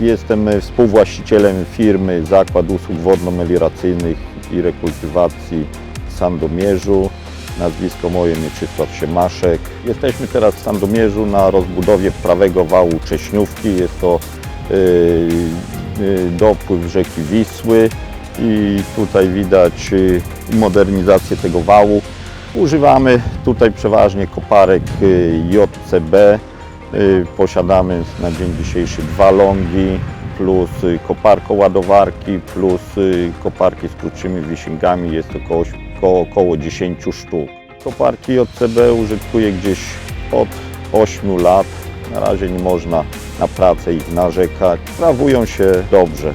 Jestem współwłaścicielem firmy Zakład Usług Wodno-Melioracyjnych i Rekultywacji w Sandomierzu. Nazwisko moje Mieczysław Siemaszek. Jesteśmy teraz w Sandomierzu na rozbudowie prawego wału Cześniówki. Jest to yy, yy, dopływ rzeki Wisły i tutaj widać modernizację tego wału. Używamy tutaj przeważnie koparek JCB. Y, Posiadamy na dzień dzisiejszy dwa longi, plus y, koparko ładowarki, plus y, koparki z krótszymi wisinkami. Jest około, około, około 10 sztuk. Koparki JCB użytkuję gdzieś od 8 lat. Na razie nie można na pracę ich narzekać. Sprawują się dobrze.